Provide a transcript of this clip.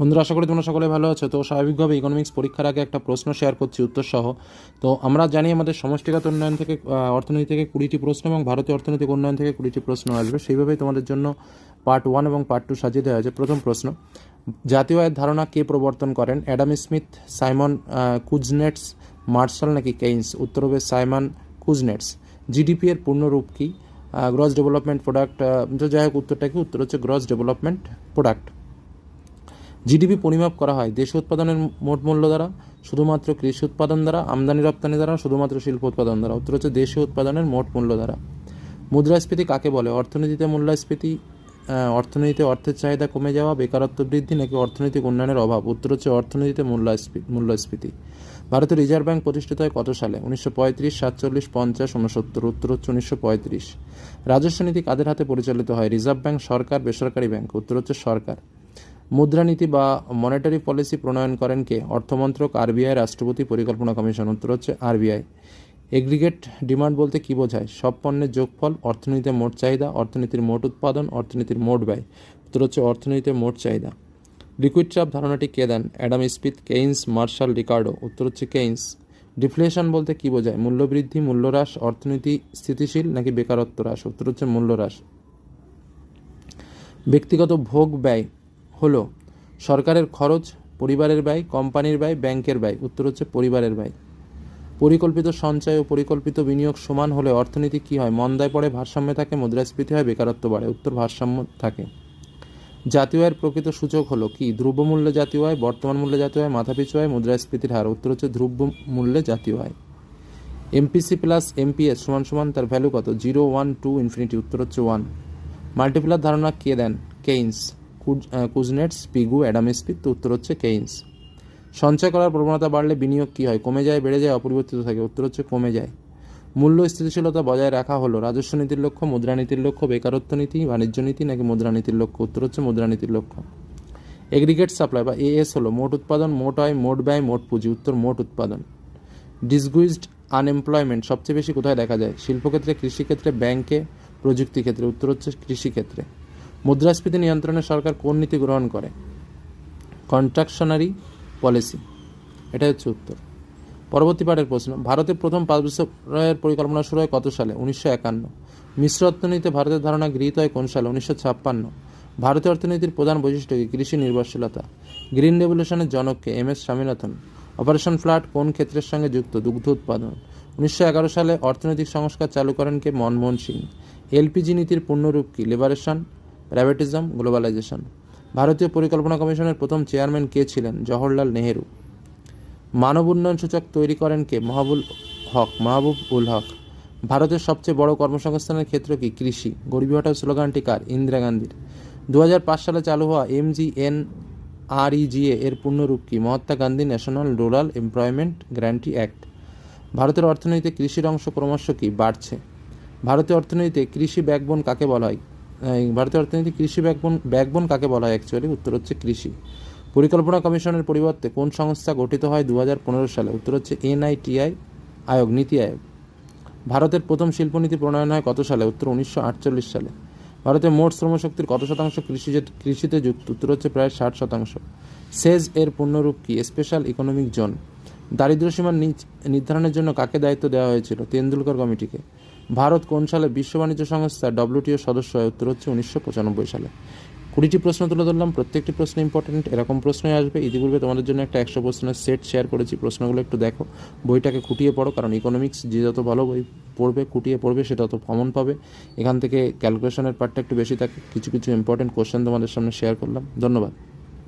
বন্ধুরা, আশা করি তোমরা সকলে ভালো আছো। তো স্বাভাবিকভাবে ইকোনমিক্স পরীক্ষার আগে একটা প্রশ্ন শেয়ার করছি উত্তর সহ তো আমরা জানি আমাদের সমষ্টিগত উন্নয়ন থেকে অর্থনীতি থেকে কুড়িটি প্রশ্ন এবং ভারতীয় অর্থনৈতিক উন্নয়ন থেকে কুড়িটি প্রশ্ন আসবে। সেইভাবেই তোমাদের জন্য পার্ট ওয়ান এবং পার্ট টু সাজিয়ে দেওয়া হয়েছে। প্রথম প্রশ্ন, জাতীয় আয়ের ধারণা কে প্রবর্তন করেন? Adam Smith, Simon Kuznets, Marshall নাকি কেইন্স? উত্তর হবে সাইমন কুজনেটস। জিডিপি এর পূর্ণরূপ কি? গ্রস ডেভেলপমেন্ট প্রোডাক্ট যাই হোক, উত্তরটা কি? উত্তর হচ্ছে গ্রস ডেভেলপমেন্ট প্রোডাক্ট জিডিপি পরিমাপ করা হয়। দেশীয় উৎপাদনের মোট মূল্য দ্বারা, শুধুমাত্র কৃষি উৎপাদন দ্বারা, আমদানি রপ্তানি দ্বারা, শুধুমাত্র শিল্প উৎপাদন দ্বারা। উত্তর হচ্ছে দেশীয় উৎপাদনের মোট মূল্য দ্বারা। মুদ্রাস্ফীতি কাকে বলে? অর্থনীতিতে মূল্যস্ফীতি অর্থনীতিতে অর্থের চাহিদা কমে যাওয়া, বেকারত্ব বৃদ্ধি নাকি অর্থনৈতিক উন্নয়নের অভাব? উত্তর হচ্ছে অর্থনীতিতে মূল্যস্ফী- মূল্যস্ফীতি। ভারতের রিজার্ভ ব্যাংক প্রতিষ্ঠিত হয় কত সালে? উনিশশো পঁয়ত্রিশ, সাতচল্লিশ, পঞ্চাশ উনসত্তর উত্তর হচ্ছে উনিশশো পঁয়ত্রিশ। রাজস্ব নীতি কাদের হাতে পরিচালিত হয়? রিজার্ভ ব্যাংক, সরকার, বেসরকারি ব্যাংক? উত্তর হচ্ছে সরকার। মুদ্রানীতি বা মনিটারি পলিসি প্রণয়ন করেন কে? অর্থমন্ত্রক আরবিআই রাষ্ট্রপতি পরিকল্পনা কমিশন, উত্তর হচ্ছে আরবিআই এগ্রিগেট ডিমান্ড বলতে কী বোঝায়? সব পণ্যের যোগফল, অর্থনীতিতে মোট চাহিদা, অর্থনীতির মোট উৎপাদন, অর্থনীতির মোট ব্যয়। উত্তর হচ্ছে অর্থনীতিতে মোট চাহিদা। লিকুইড চাপ ধারণাটি কে দেন? Adam Smith Keynes, Marshall Ricardo. উত্তর হচ্ছে কেইন্স। ডিফ্লেশন বলতে কী বোঝায়? মূল্যবৃদ্ধি, মূল্যহ্রাস, অর্থনীতি স্থিতিশীল নাকি বেকারত্ব হ্রাস? উত্তর হচ্ছে মূল্যহ্রাস। ব্যক্তিগত ভোগ ব্যয়। হলো, সরকারের খরচ পরিবারের ব্যয়, কোম্পানির ব্যয়, ব্যাংকের ব্যয়, উত্তর হচ্ছে পরিবারের ব্যয়। পরিকল্পিত সঞ্চয় ও পরিকল্পিত বিনিয়োগ সমান হলে অর্থনীতি কী হয়? মন্দায় পড়ে ভারসাম্য থাকে, মুদ্রাস্ফীতি হয়, বেকারত্ব বাড়ে, উত্তর ভারসাম্য থাকে। জাতীয় আয়ের প্রকৃত সূচক হলো কি? দ্রব্যমূল্য জাতীয় আয়, বর্তমান মূল্য জাতীয় আয়, মাথাপিছু আয়, মুদ্রাস্ফীতির হার। উত্তর হচ্ছে দ্রব্য মূল্যে জাতীয় আয়। এমপিসি প্লাস এমপিএস সমান সমান তার ভ্যালু কত? Zero, one, two, infinity. উত্তর হচ্ছে ওয়ান। মাল্টিপ্লার ধারণা কে দেন? Keynes. Kuznets, Pigou, Adam Smith, তো উত্তর হচ্ছে কেইন্স। সঞ্চয় করার প্রবণতা বাড়লে বিনিয়োগ কী হয়? কমে যায়, বেড়ে যায়, অপরিবর্তিত থাকে। উত্তর হচ্ছে কমে যায়। মূল্য স্থিতিশীলতা বজায় রাখা হলো। রাজস্ব নীতির লক্ষ্য মুদ্রানীতির লক্ষ্য, বেকারত্ব নীতি, বাণিজ্য নীতি নাকি মুদ্রানীতির লক্ষ্য? উত্তর হচ্ছে মুদ্রানীতির লক্ষ্য। এগ্রিগেট সাপ্লাই বা এএস হলো মোট উৎপাদন, মোট আয়, মোট ব্যয়, মোট পুঁজি। উত্তর, মোট উৎপাদন। ডিসগুইজড আনএমপ্লয়মেন্ট সবচেয়ে বেশি কোথায় দেখা যায়? শিল্পক্ষেত্রে, কৃষিক্ষেত্রে, ব্যাংকে প্রযুক্তি ক্ষেত্রে উত্তর হচ্ছে কৃষিক্ষেত্রে। মুদ্রাস্ফীতি নিয়ন্ত্রণে সরকার কোন নীতি গ্রহণ করে? Contractionary policy. এটাই হচ্ছে উত্তর। পরবর্তী পাঠের প্রশ্ন, ভারতের প্রথম পাঁচ বছরের পরিকল্পনা শুরু হয় কত সালে? উনিশশো একান্ন। মিশ্র অর্থনীতিতে ভারতের ধারণা গৃহীত হয় কোন সালে? উনিশশো ছাপ্পান্ন। ভারতীয় অর্থনীতির প্রধান বৈশিষ্ট্য কি? কৃষি নির্ভরশীলতা। গ্রিন রেভলিউশনের জনককে M S Swaminathan. Operation flood কোন ক্ষেত্রের সঙ্গে যুক্ত? দুগ্ধ উৎপাদন। উনিশশো এগারো সালে অর্থনৈতিক সংস্কার চালু করেন কে? মনমোহন সিং। এলপিজি নীতির পূর্ণরূপ কি? Liberation privatism globalisation. ভারতীয় পরিকল্পনা কমিশনের প্রথম চেয়ারম্যান কে ছিলেন? জওহরলাল নেহেরু। মানব উন্নয়ন সূচক তৈরি করেন কে? মাহবুল হক মাহবুব উল হক। ভারতের সবচেয়ে বড় কর্মসংস্থানের ক্ষেত্র কি? কৃষি। গরিবী হটাও স্লোগানটি কার? ইন্দিরা গান্ধীর। দু হাজার পাঁচ সালে চালু হওয়া এমজিএন আরইজিএ এর পূর্ণরূপ কি? Mahatma Gandhi national rural employment guarantee act. ভারতের অর্থনীতিতে কৃষির অংশ ক্রমশ কি? বাড়ছে। ভারতীয় অর্থনীতিতে কৃষি ব্যাকবোন কাকে বলা হয়? ভারতীয় অর্থনীতি কৃষি ব্যাকবোন ব্যাকবোন কাকে বলা হয় অ্যাকচুয়ালি উত্তর হচ্ছে কৃষি। পরিকল্পনা কমিশনের পরিবর্তে কোন সংস্থা গঠিত হয় দুহাজার পনেরো সালে? উত্তর হচ্ছে এনআইটিআই আয়োগ, নীতি আয়োগ। ভারতের প্রথম শিল্পনীতি প্রণয়ন হয় কত সালে? উত্তর উনিশশো আটচল্লিশ সালে। ভারতের মোট শ্রমশক্তির কত শতাংশ কৃষি কৃষিতে যুক্ত? উত্তর হচ্ছে প্রায় ষাট শতাংশ। সেজ এর পূর্ণরূপ কি? স্পেশাল ইকোনমিক জোন দারিদ্র্যসীমার নির্ধারণের জন্য কাকে দায়িত্ব দেওয়া হয়েছিল? তেন্ডুলকর কমিটিকে। ভারত কোন সালে বিশ্ব বাণিজ্য সংস্থা ডব্লিউটিও সদস্য হয়? উত্তর হচ্ছে উনিশশো পঁচানব্বই সালে। কুড়িটি প্রশ্ন তুলে ধরলাম, প্রত্যেকটি প্রশ্ন ইম্পর্টেন্ট এরকম প্রশ্নই আসবে। ইতিপূর্বে তোমাদের জন্য একটা একশো প্রশ্নের সেট শেয়ার করেছি, প্রশ্নগুলো একটু দেখো। বইটাকে খুঁটিয়ে পড়ো, কারণ ইকোনমিক্স যে যত ভালো বই পড়বে, খুঁটিয়ে পড়বে, সেটা তত কমন পাবে। এখান থেকে ক্যালকুলেশনের পার্টটা একটু বেশি থাকে, কিছু কিছু ইম্পর্টেন্ট কোশ্চেন তোমাদের সামনে শেয়ার করলাম। ধন্যবাদ।